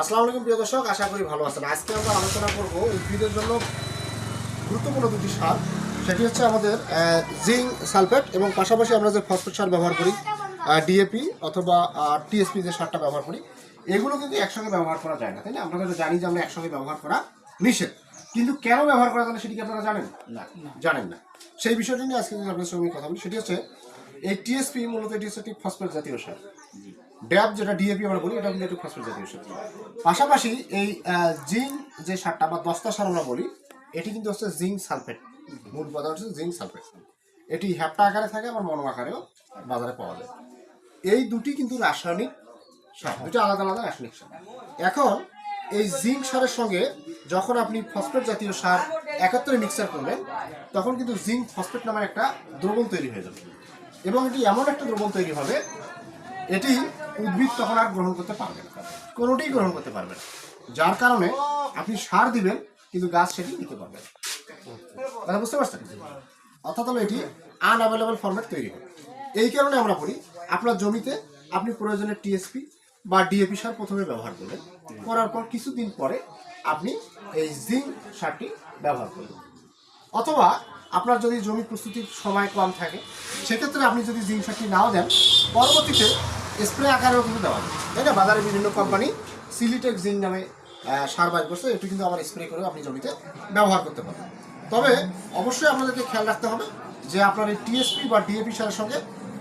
আসসালামু আলাইকুম, প্রিয় দর্শক, আশা করি ভালো আছেন। আজকে আমরা আলোচনা করব উদ্ভিদের জন্য গুরুত্বপূর্ণ দুটি সার। সেটি হচ্ছে আমাদের জিঙ্ক সালফেট এবং পাশাপাশি আমরা যে ফসফেট সার ব্যবহার করি ডিএপি অথবা টিএসপি যে সারটা ব্যবহার করি, এগুলো কিন্তু একসঙ্গে ব্যবহার করা যায় না, তাই না? আমরা তো জানি যে আমরা একসঙ্গে ব্যবহার করা নিষেধ। কিন্তু কেন ব্যবহার করা যায় না সেটি কি আপনারা জানেন? না জানেন না। সেই বিষয়টি নিয়ে আজকে যদি আপনাদের সঙ্গে কথা বলি সেটি হচ্ছে, এই টিএসপি মূলত এটি হচ্ছে একটি ফসফেট জাতীয় সার। ড্যাব যেটা ডিএপি আমরা বলি, এটা কিন্তু একটু ফসফেট জাতীয় সার পাশাপাশি এই জিঙ্ক যে সারটা বা দস্তা সার আমরা বলি, এটি কিন্তু হচ্ছে জিঙ্ক সালফেট মূল উপাদান হচ্ছে জিঙ্ক সালফেট এটি হ্যাপটা আকারে থাকে, আবার মনো আকারেও বাজারে পাওয়া যায়। এই দুটি কিন্তু রাসায়নিক সার, দুটি আলাদা আলাদা রাসায়নিক সার। এখন এই জিঙ্ক সারের সঙ্গে যখন আপনি ফসফেট জাতীয় সার একাত্তরে মিক্সার করবেন, তখন কিন্তু জিঙ্ক ফসফেট নামের একটা দ্রবণ তৈরি হয়ে যাবে। এবং এটি এমন একটা দ্রবণ তৈরি হবে, এটি উদ্ভিদ তখন আর গ্রহণ করতে পারবে না। কোনোটিই গ্রহণ করতে পারবে না। যার কারণে আপনি সার দিবেন, কিন্তু গাছ সেটি নিতে পারবে না। কথা বুঝতে পারছেন? অর্থাৎ হলো এটি আনঅ্যাভেলেবল ফরম্যাট তৈরি হবে। এই কারণে আমরা বলি, আপনার জমিতে আপনি প্রয়োজনে টিএসপি বা ডিএপি সার প্রথমে ব্যবহার করবেন। করার পর কিছুদিন পরে আপনি এই জিঙ্ক সারটি ব্যবহার করবেন। অথবা আপনার যদি জমি প্রস্তুতির সময় কম থাকে, সেক্ষেত্রে আপনি যদি জিঙ্ক সারটি নাও দেন, পরবর্তীতে স্প্রে আকারেও কিন্তু দেওয়া যায়। তাই না? বাজারে বিভিন্ন কোম্পানি সিলিটেক জিঙ্ক নামে সার বাইর করছে এটি কিন্তু আবার স্প্রে করেও আপনি জমিতে ব্যবহার করতে পারবেন তবে অবশ্যই আপনাদেরকে খেয়াল রাখতে হবে যে আপনার এই টিএসপি বা ডিএপি সারের সঙ্গে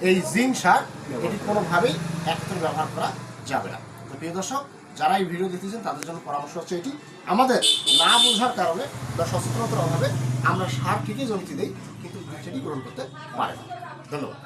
এই জিঙ্ক সার এটি কোনোভাবেই একত্রে ব্যবহার করা যাবে না। তো প্রিয় দর্শক, যারা এই ভিডিও দেখতেছেন, তাদের জন্য পরামর্শ হচ্ছে এটি। আমাদের না বোঝার কারণে বা সচেতনতার অভাবে আমরা সার ঠিকই জমিতে দিই, কিন্তু সেটি গ্রহণ করতে পারে না। ধন্যবাদ।